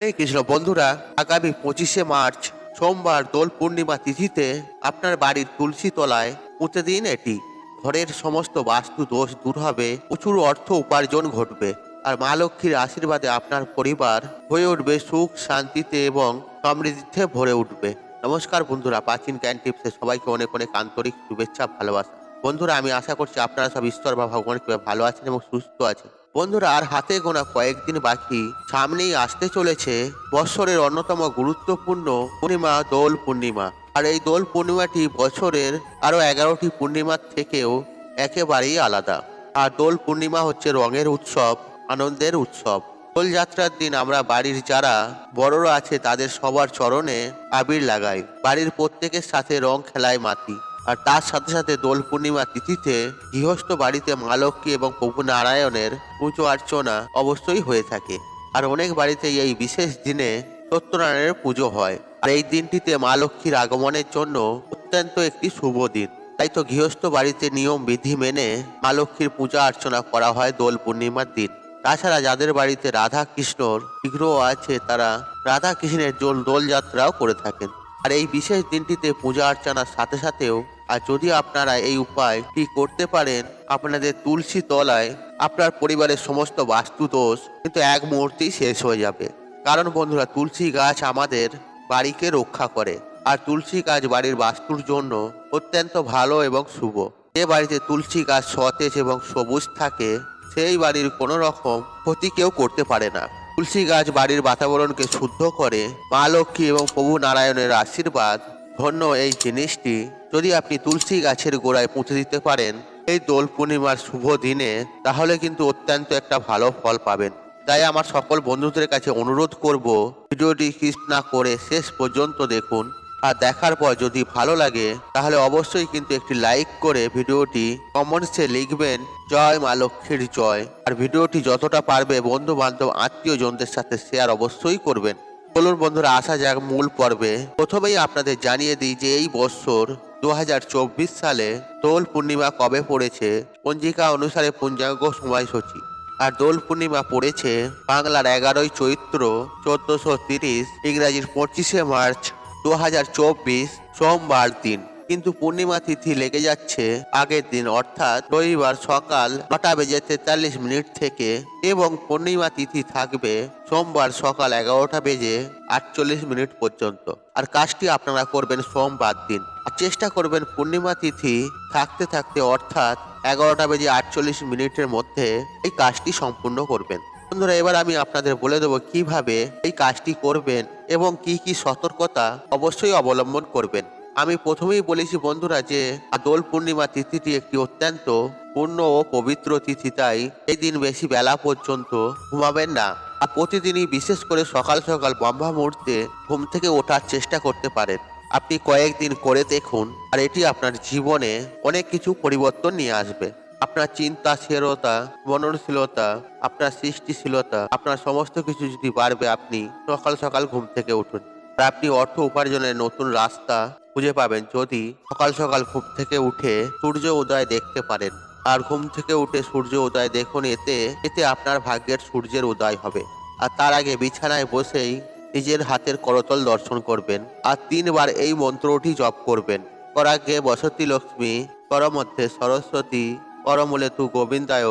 এই কৃষ্ণ বন্ধুরা, আগামী পঁচিশে মার্চ, সোমবার দোল পূর্ণিমা তিথিতে আপনার বাড়ির তুলসী তলায় পুঁতে দিন এটি। ঘরের সমস্ত বাস্তু দোষ দূর হবে, প্রচুর অর্থ উপার্জন ঘটবে। আর মা লক্ষ্মীর আশীর্বাদে আপনার পরিবার হয়ে উঠবে, সুখ, শান্তিতে এবং সমৃদ্ধিতে ভরে উঠবে। নমস্কার বন্ধুরা, প্রাচীন জ্ঞান টিপসে সবাইকে অনেক অনেক আন্তরিক শুভেচ্ছা, ভালোবাসা। বন্ধুরা, আমি আশা করছি আপনারা সব ঈশ্বর বা ভগবান কৃপায় ভালো আছেন এবং সুস্থ আছেন। বন্ধুরা, আর হাতে গোনা কয়েকদিন বাকি, সামনেই আসতে চলেছে বৎসরের অন্যতম গুরুত্বপূর্ণ পূর্ণিমা, দোল পূর্ণিমা। আর এই দোল পূর্ণিমাটি বছরের আরও এগারোটি পূর্ণিমার থেকেও একেবারেই আলাদা। আর দোল পূর্ণিমা হচ্ছে রঙের উৎসব, আনন্দের উৎসব। দোলযাত্রার দিন আমরা বাড়ির যারা বড়রা আছে, তাদের সবার চরণে আবির লাগাই। বাড়ির প্রত্যেকের সাথে রং খেলায় মাতি। আর তার সাথে সাথে দোল পূর্ণিমা তিথিতে গৃহস্থ বাড়িতে মা লক্ষ্মী এবং প্রভু নারায়ণের পুজো অর্চনা অবশ্যই হয়ে থাকে। আর অনেক বাড়িতে এই বিশেষ দিনে সত্যনারায়ণের পুজো হয়। আর এই দিনটিতে মা লক্ষ্মীর আগমনের জন্য অত্যন্ত একটি শুভ দিন। তাই তো গৃহস্থ বাড়িতে নিয়ম বিধি মেনে মা লক্ষ্মীর পূজা অর্চনা করা হয় দোল পূর্ণিমার দিন। তাছাড়া যাদের বাড়িতে রাধা কৃষ্ণর বিগ্রহ আছে, তারা রাধা কৃষ্ণের দোল দোলযাত্রাও করে থাকেন। আর এই বিশেষ দিনটিতে পূজা অর্চনার সাথে সাথেও আর যদি আপনারা এই উপায়টি করতে পারেন, আপনাদের তুলসী তলায় আপনার পরিবারের সমস্ত বাস্তু দোষ কিন্তু এক মুহূর্তেই শেষ হয়ে যাবে। কারণ বন্ধুরা, তুলসী গাছ আমাদের বাড়িকে রক্ষা করে, আর তুলসী গাছ বাড়ির বাস্তুর জন্য অত্যন্ত ভালো এবং শুভ। যে বাড়িতে তুলসী গাছ সতেজ এবং সবুজ থাকে, সেই বাড়ির কোনো রকম ক্ষতি কেউ করতে পারে না। তুলসী গাছ বাড়ির বাতাবরণকে শুদ্ধ করে, মা লক্ষ্মী এবং প্রভু নারায়ণের আশীর্বাদ ধন্য এই জিনিসটি। যদি আপনি তুলসী গাছের গোড়ায় পুঁতে দিতে পারেন এই দোল পূর্ণিমার শুভ দিনে, তাহলে কিন্তু অত্যন্ত একটা ভালো ফল পাবেন। তাই আমার সকল বন্ধুদের কাছে অনুরোধ করব, ভিডিওটি স্কিপ না করে শেষ পর্যন্ত দেখুন। আর দেখার পর যদি ভালো লাগে, তাহলে অবশ্যই কিন্তু একটি লাইক করে ভিডিওটি কমেন্টসে লিখবেন, জয় মা লক্ষ্মীর জয়। আর ভিডিওটি যতটা পারবে বন্ধু বান্ধব আত্মীয় জনদের সাথে শেয়ার অবশ্যই করবেন। চলুন বন্ধুরা, আসা যাক মূল পর্বে। প্রথমেই আপনাদের জানিয়ে দিই যে এই বছর দু হাজার চব্বিশ সালে দোল পূর্ণিমা কবে পড়েছে, পঞ্জিকা অনুসারে পঞ্চাঙ্গ সময়সূচি। আর দোল পূর্ণিমা পড়েছে বাংলার এগারোই চৈত্র চোদ্দশো তিরিশ ইংরাজির পঁচিশে মার্চ দু হাজার চব্বিশ সোমবার দিন। কিন্তু পূর্ণিমা তিথি লেগে যাচ্ছে আগের দিন, অর্থাৎ রবিবার সকাল নটা বেজে তেতাল্লিশ মিনিট থেকে এবং পূর্ণিমা তিথি থাকবে সোমবার সকাল এগারোটা বেজে আটচল্লিশ মিনিট পর্যন্ত। আর কাজটি আপনারা করবেন সোমবার দিন। আর চেষ্টা করবেন পূর্ণিমা তিথি থাকতে থাকতে, অর্থাৎ এগারোটা বেজে আটচল্লিশ মিনিটের মধ্যে এই কাজটি সম্পূর্ণ করবেন। বন্ধুরা, এবার আমি আপনাদের বলে দেবো কীভাবে এই কাজটি করবেন এবং কি কি সতর্কতা অবশ্যই অবলম্বন করবেন। আমি প্রথমেই বলেছি বন্ধুরা যে দোল পূর্ণিমা তিথিটি একটি অত্যন্ত পূর্ণ ও পবিত্র তিথি, তাই এই দিন বেশি বেলা পর্যন্ত ঘুমাবেন না। আর প্রতিদিনই বিশেষ করে সকাল সকাল ব্রহ্মা মুহূর্তে ঘুম থেকে ওঠার চেষ্টা করতে পারেন। আপনি কয়েকদিন করে দেখুন, আর এটি আপনার জীবনে অনেক কিছু পরিবর্তন নিয়ে আসবে। আপনার চিন্তা চিন্তাশীলতা, মননশীলতা, আপনার সৃষ্টিশীলতা, আপনার সমস্ত কিছু যদি বাড়বে, আপনি সকাল সকাল ঘুম থেকে উঠুন। আর আপনি অর্থ উপার্জনের নতুন রাস্তা খুঁজে পাবেন যদি সকাল সকাল ঘুম থেকে উঠে সূর্য উদয় দেখতে পারেন। আর ঘুম থেকে উঠে সূর্য উদয় দেখুন, এতে এতে আপনার ভাগ্যের সূর্যের উদয় হবে। আর তার আগে বিছানায় বসেই নিজের হাতের করতল দর্শন করবেন। আর তিনবার এই মন্ত্রটি জপ করবেন। করাগে বসতি লক্ষ্মী করমধ্যে সরস্বতী করমূলে তু গোবিন্দায়,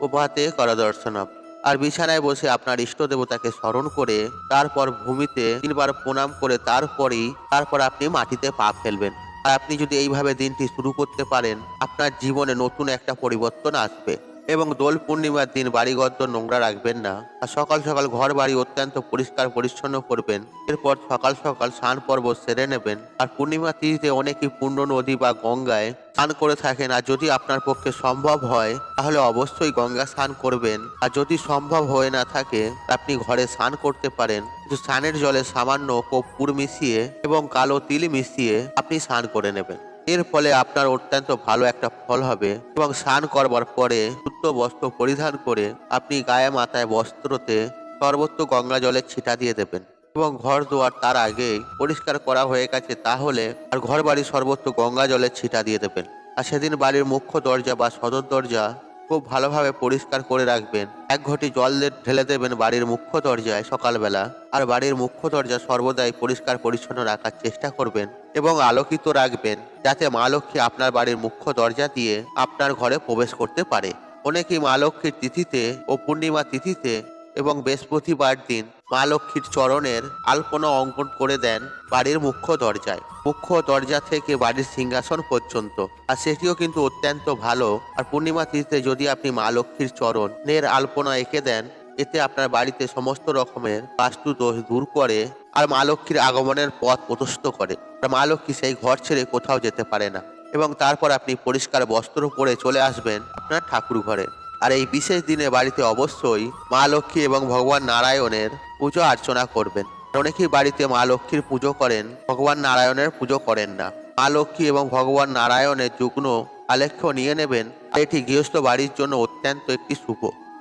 উপাতে কর দর্শনম। আর বিছানায় বসে আপনার ইষ্ট দেবতাকে স্মরণ করে তারপর ভূমিতে তিনবার প্রণাম করে তারপরেই, তারপর আপনি মাটিতে পা ফেলবেন। আর আপনি যদি এইভাবে দিনটি শুরু করতে পারেন, আপনার জীবনে নতুন একটা পরিবর্তন আসবে। এবং দোল পূর্ণিমার দিন বাড়িঘর তো নোংরা রাখবেন না। আর সকাল সকাল ঘর বাড়ি অত্যন্ত পরিষ্কার পরিচ্ছন্ন করবেন। এরপর সকাল সকাল স্নান পর্ব সেরে নেবেন। আর পূর্ণিমা তিথিতে অনেকেই পূর্ণ নদী বা গঙ্গায় স্নান করে থাকেন। আর যদি আপনার পক্ষে সম্ভব হয়, তাহলে অবশ্যই গঙ্গা স্নান করবেন। আর যদি সম্ভব হয়ে না থাকে, আপনি ঘরে স্নান করতে পারেন। কিন্তু স্নানের জলে সামান্য কর্পূর মিশিয়ে এবং কালো তিল মিশিয়ে আপনি স্নান করে নেবেন। এর ফলে আপনার অত্যন্ত ভালো একটা ফল হবে এবং স্নান করবার পরে শুদ্ধ বস্ত্র পরিধান করে আপনি গায়ে মাথায় বস্ত্রতে সর্বত্র গঙ্গা জলের ছিটা দিয়ে দেবেন এবং ঘর দুয়ার তার আগে পরিষ্কার করা হয়ে গেছে তাহলে আর ঘর বাড়ি সর্বত্র গঙ্গা জলের ছিটা দিয়ে দেবেন। আর সেদিন বাড়ির মুখ্য দরজা বা সদর দরজা খুব ভালোভাবে পরিষ্কার করে রাখবেন। এক ঘটি জল ঢেলে দেবেন বাড়ির মুখ্য দরজায় সকালবেলা। আর বাড়ির মুখ্য দরজা সর্বদাই পরিষ্কার পরিচ্ছন্ন রাখার চেষ্টা করবেন এবং আলোকিত রাখবেন, যাতে মা লক্ষ্মী আপনার বাড়ির মুখ্য দরজা দিয়ে আপনার ঘরে প্রবেশ করতে পারে। অনেকেই মা লক্ষ্মীর তিথিতে ও পূর্ণিমা তিথিতে এবং বৃহস্পতিবার দিন মা লক্ষ্মীর চরণের আলপনা অঙ্কন করে দেন বাড়ির মুখ্য দরজায়। মুখ্য দরজা থেকে বাড়ির সিংহাসন পর্যন্ত। আর সেটিও কিন্তু অত্যন্ত ভালো। আর পূর্ণিমা তিথিতে যদি আপনি মা লক্ষ্মীর চরণের আলপনা এঁকে দেন, এতে আপনার বাড়িতে সমস্ত রকমের বাস্তু দোষ দূর করে আর মা লক্ষ্মীর আগমনের পথ প্রশস্ত করে। আর মা লক্ষ্মী সেই ঘর ছেড়ে কোথাও যেতে পারে না। এবং তারপর আপনি পরিষ্কার বস্ত্র পরে চলে আসবেন আপনার ঠাকুর ঘরে। আর এই বিশেষ দিনে বাড়িতে অবশ্যই মা লক্ষ্মী এবং ভগবান নারায়ণের পুজো অর্চনা করবেন। অনেকেই বাড়িতে মা লক্ষ্মীর পুজো করেন, ভগবান নারায়ণের পুজো করেন না। মা লক্ষ্মী এবং ভগবান নারায়ণের যুগ্ন আলেখ্য নিয়ে নেবেন এটি গৃহস্থ বাড়ির জন্য অত্যন্ত একটি শুভ।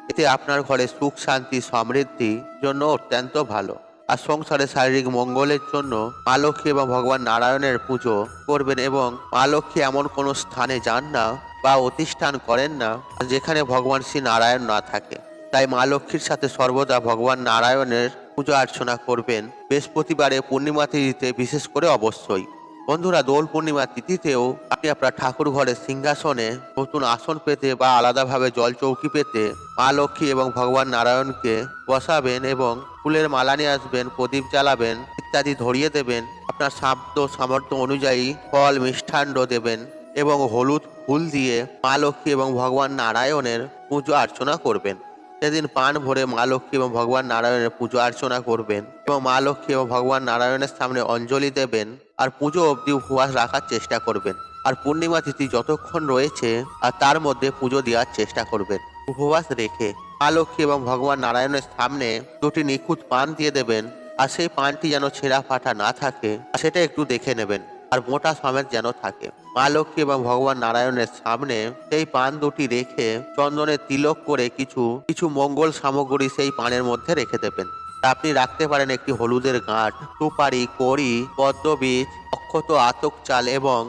এতে আপনার ঘরে সুখ, শান্তি সমৃদ্ধি জন্য অত্যন্ত ভালো। আর সংসারে শারীরিক মঙ্গলের জন্য মা লক্ষ্মী এবং ভগবান নারায়ণের পুজো করবেন এবং মা লক্ষ্মী এমন কোনো স্থানে যান না বা অতিষ্ঠান করেন না যেখানে ভগবান শ্রী নারায়ণ না থাকে। তাই মা লক্ষ্মীর সাথে সর্বদা ভগবান নারায়ণের পূজা অর্চনা করবেন। বৃহস্পতিবারে পূর্ণিমা তিথিতে বিশেষ করে অবশ্যই। বন্ধুরা, দোল পূর্ণিমা তিথিতেও আপনি আপনার ঠাকুর ঘরের সিংহাসনে নতুন আসন পেতে বা আলাদাভাবে জল চৌকি পেতে মা লক্ষ্মী এবং ভগবান নারায়ণকে বসাবেন এবং ফুলের মালা নিয়ে আসবেন, প্রদীপ জ্বালাবেন, ইত্যাদি ধরিয়ে দেবেন। আপনার সাধ্য সামর্থ্য অনুযায়ী ফল, মিষ্টান্ন দেবেন এবং হলুদ ফুল দিয়ে মা লক্ষ্মী এবং ভগবান নারায়ণের পুজো অর্চনা করবেন। সেদিন পান ভরে মা লক্ষ্মী এবং ভগবান নারায়ণের পুজো অর্চনা করবেন এবং মা লক্ষ্মী এবং ভগবান নারায়ণের সামনে অঞ্জলি দেবেন আর পুজো অবধি উপবাস রাখার চেষ্টা করবেন। আর পূর্ণিমা তিথি যতক্ষণ রয়েছে, আর তার মধ্যে পুজো দেওয়ার চেষ্টা করবেন। উপবাস রেখে লক্ষ্মী এবং ভগবান নারায়ণের সামনে দুটি নিখুঁত পান দিয়ে দেবেন, আর সেই পানটি যেন ছেঁড়া ফাটা না থাকে, সেটা একটু দেখে নেবেন, আর মোটা সমেত যেন থাকে। মা লক্ষ্মী এবং ভগবান নারায়ণের সামনে সেই পান দুটি রেখে চন্দনের তিলক করে কিছু কিছু মঙ্গল সামগ্রী সেই পানের মধ্যে রেখে দেবেন। আপনি রাখতে পারেন একটি হলুদের গাঁট, সুপারি, কড়ি, পদ্মবীজ, অক্ষত আতক চাল এবং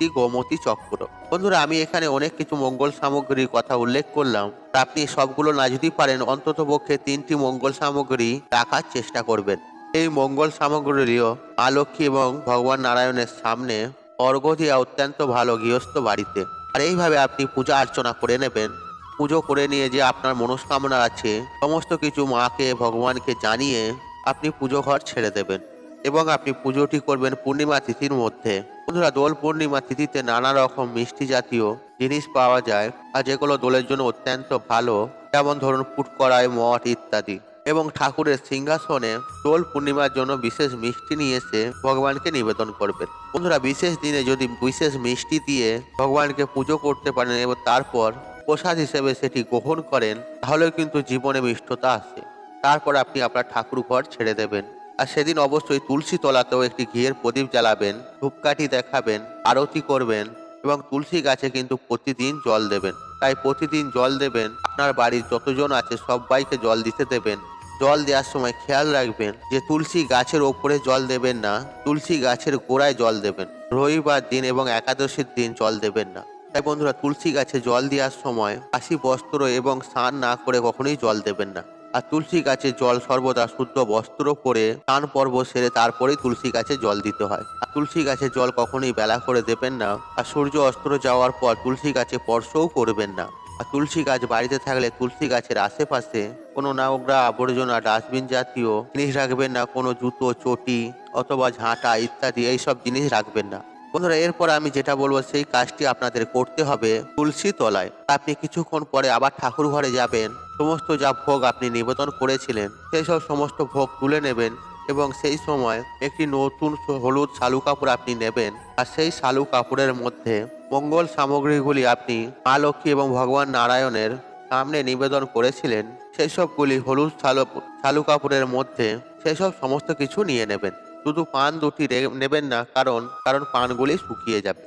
একটি গোমতী চক্র। বন্ধুরা, আমি এখানে অনেক কিছু মঙ্গল সামগ্রীর কথা উল্লেখ করলাম। আপনি সবগুলো না যদি পারেন অন্তত পক্ষে তিনটি মঙ্গল সামগ্রী রাখার চেষ্টা করবেন। এই মঙ্গল সামগ্রীও মা লক্ষ্মী এবং ভগবান নারায়ণের সামনে অর্ঘ দেওয়া অত্যন্ত ভালো গৃহস্থ বাড়িতে। আর এইভাবে আপনি পূজা অর্চনা করে নেবেন। পুজো করে নিয়ে যে আপনার মনস্কামনা আছে, সমস্ত কিছু মাকে, ভগবানকে জানিয়ে আপনি পুজো ঘর ছেড়ে দেবেন। এবং আপনি পুজোটি করবেন পূর্ণিমা তিথির মধ্যে। বন্ধুরা, দোল পূর্ণিমা তিথিতে নানা রকম মিষ্টি জাতীয় জিনিস পাওয়া যায় আর যেগুলো দোলের জন্য অত্যন্ত ভালো। যেমন ধরুন ফুটকড়াই মঠ ইত্যাদি। এবং ঠাকুরের সিংহাসনে দোল পূর্ণিমার জন্য বিশেষ মিষ্টি নিয়ে এসে ভগবানকে নিবেদন করবেন। বন্ধুরা, বিশেষ দিনে যদি বিশেষ মিষ্টি দিয়ে ভগবানকে পুজো করতে পারেন এবং তারপর প্রসাদ হিসেবে সেটি গ্রহণ করেন তাহলে কিন্তু জীবনে মিষ্টতা আসে। তারপর আপনি আপনার ঠাকুর ঘর ছেড়ে দেবেন। আর সেদিন অবশ্যই তুলসী তলাতেও একটি ঘিয়ের প্রদীপ জ্বালাবেন, ধূপকাঠি দেখাবেন, আরতি করবেন এবং তুলসী গাছে কিন্তু প্রতিদিন জল দেবেন। তাই প্রতিদিন জল দেবেন, আপনার বাড়ির যতজন আছে সবাইকে জল দিতে দেবেন। জল দেওয়ার সময় খেয়াল রাখবেন যে তুলসী গাছের ওপরে জল দেবেন না, তুলসী গাছের গোড়ায় জল দেবেন। রবিবার দিন এবং একাদশীর দিন জল দেবেন না। তাই বন্ধুরা, তুলসী গাছে জল দেওয়ার সময় আশি বস্ত্র এবং স্নান না করে কখনোই জল দেবেন না। আর তুলসী গাছে জল সর্বদা শুদ্ধ বস্ত্র পরে স্নান পর্ব সেরে তারপরেই তুলসী গাছে জল দিতে হয়। আর তুলসী গাছে জল কখনোই বেলা করে দেবেন না। আর সূর্য অস্ত্র যাওয়ার পর তুলসী গাছে স্পর্শও করবেন না। আর তুলসী গাছ বাড়িতে থাকলে তুলসী গাছের আশেপাশে কোনো নোংরা আবর্জনা, ডাস্টবিন জাতীয় জিনিস রাখবেন না। কোনো জুতো, চটি অথবা ঝাঁটা ইত্যাদি এইসব জিনিস রাখবেন না। বন্ধুরা, এরপর আমি যেটা বলব, সেই কাজটি আপনাদের করতে হবে তুলসী তলায়। আপনি কিছুক্ষণ পরে আবার ঠাকুর ঘরে যাবেন। সমস্ত যা ভোগ আপনি নিবেদন করেছিলেন, সেই সব সমস্ত ভোগ তুলে নেবেন এবং সেই সময় একটি নতুন হলুদ শালু কাপড় আপনি নেবেন। আর সেই শালু কাপড়ের মধ্যে মঙ্গল সামগ্রীগুলি আপনি মা লক্ষ্মী এবং ভগবান নারায়ণের সামনে নিবেদন করেছিলেন, সেই সবগুলি হলুদ শালু শালু কাপড়ের মধ্যে সেই সব সমস্ত কিছু নিয়ে নেবেন। শুধু পান দুটি নেবেন না, কারণ কারণ পানগুলি শুকিয়ে যাবে।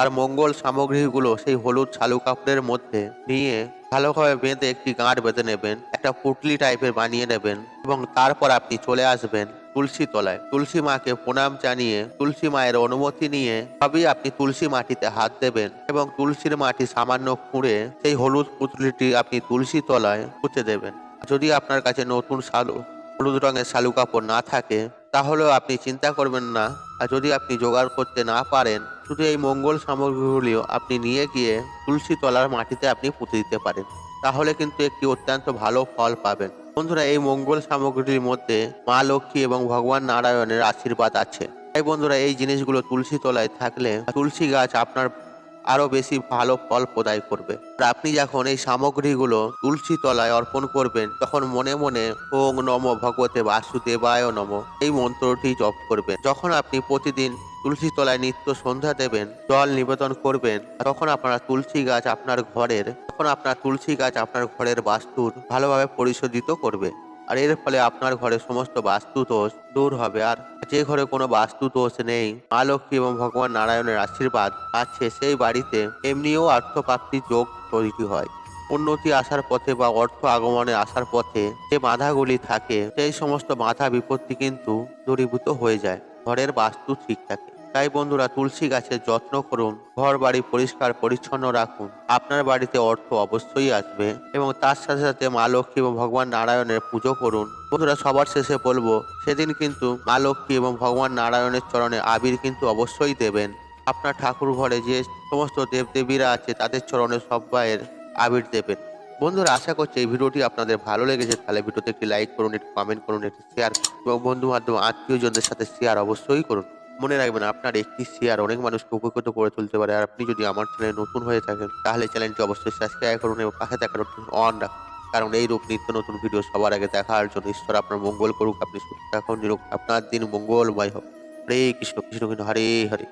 আর মঙ্গল সামগ্রীগুলো সেই হলুদ শালু কাপড়ের মধ্যে নিয়ে ভালোভাবে বেঁধে একটি গাঁট বেঁধে নেবেন, একটা পুটলি টাইপের বানিয়ে নেবেন এবং তারপর আপনি চলে আসবেন তুলসী তলায় তুলসী মাকে প্রণাম জানিয়ে তুলসী মায়ের অনুমতি নিয়ে সবই আপনি তুলসী মাটিতে হাত দেবেন এবং তুলসীর মাটি সামান্য খুঁড়ে সেই হলুদ পুতুলিটি আপনি তুলসী তলায় পুঁতে দেবেন। যদি আপনার কাছে নতুন শালু হলুদ রঙের শালু কাপড় না থাকে তাহলেও আপনি চিন্তা করবেন না। আর যদি আপনি জোগাড় করতে না পারেন, শুধু এই মঙ্গল সামগ্রীগুলিও আপনি নিয়ে গিয়ে তুলসী তলার মাটিতে আপনি পুঁতে দিতে পারেন। তাহলে কিন্তু একটি অত্যন্ত ভালো ফল পাবেন। বন্ধুরা, এই মঙ্গল সামগ্রীর মধ্যে মা লক্ষ্মী এবং ভগবান নারায়ণের আশীর্বাদ আছে। তাই বন্ধুরা, এই জিনিসগুলো তুলসী তলায় থাকলে তুলসী গাছ আপনার আরও বেশি ভালো ফল প্রদায় করবে। আপনি যখন এই সামগ্রীগুলো তুলসী তলায় অর্পণ করবেন, তখন মনে মনে ওং নম ভগবতে বাসুদেবায় নম এই মন্ত্রটি জপ করবেন। যখন আপনি প্রতিদিন তুলসী তলায় নিত্য সন্ধ্যা দেবেন, জল নিবেদন করবেন, তখন আপনার তুলসী গাছ আপনার ঘরের, তখন আপনার তুলসী গাছ আপনার ঘরের বাস্তুর ভালোভাবে পরিশোধিত করবে। আর এর ফলে আপনার ঘরে সমস্ত বাস্তু দোষ দূর হবে। আর যে ঘরে কোনো বাস্তু দোষ নেই, মা লক্ষ্মী এবং ভগবান নারায়ণের আশীর্বাদ আছে, সেই বাড়িতে এমনিও অর্থপ্রাপ্তির যোগ তৈরি হয়। উন্নতি আসার পথে বা অর্থ আগমনে আসার পথে যে বাধাগুলি থাকে, সেই সমস্ত বাধা বিপত্তি কিন্তু দূরীভূত হয়ে যায়। ঘরের বাস্তু ঠিক থাকে। তাই বন্ধুরা তুলসী গাছের যত্ন করুন ঘর বাড়ি পরিষ্কার পরিচ্ছন্ন রাখুন। আপনার বাড়িতে অর্থ অবশ্যই আসবে এবং তার সাথে সাথে মা লক্ষ্মী এবং ভগবান নারায়ণের পুজো করুন। বন্ধুরা সবার শেষে বলব, সেদিন কিন্তু মা লক্ষ্মী এবং ভগবান নারায়ণের চরণে আবির কিন্তু অবশ্যই দেবেন। আপনার ঠাকুর ঘরে যে সমস্ত দেবদেবীরা আছে, তাদের চরণে সবাইয়ের আবির দেবেন। বন্ধুরা আশা করছি এই ভিডিওটি আপনাদের ভালো লেগেছে, তাহলে ভিডিওতে একটি লাইক করুন, একটি কমেন্ট করুন, একটি শেয়ার এবং বন্ধু বান্ধব আত্মীয়জনদের সাথে শেয়ার অবশ্যই করুন। মনে রাখবেন আপনার একটি শেয়ার অনেক মানুষকে উপকৃত করে তুলতে পারে। আর আপনি যদি আমার চ্যানেল নতুন হয়ে থাকেন, তাহলে চ্যানেলটি অবশ্যই সাবস্ক্রাইব করুন এবং পাশে থাকা অন রাখুন। কারণ এই রূপ নিত্য নতুন ভিডিও সবার আগে দেখার জন্য ঈশ্বর আপনার মঙ্গল করুক, আপনি সুস্থ থাকুন নিরুক আপনার দিন মঙ্গলময় হোক। হরে কৃষ্ণ কৃষ্ণ কৃষ্ণ হরে হরে।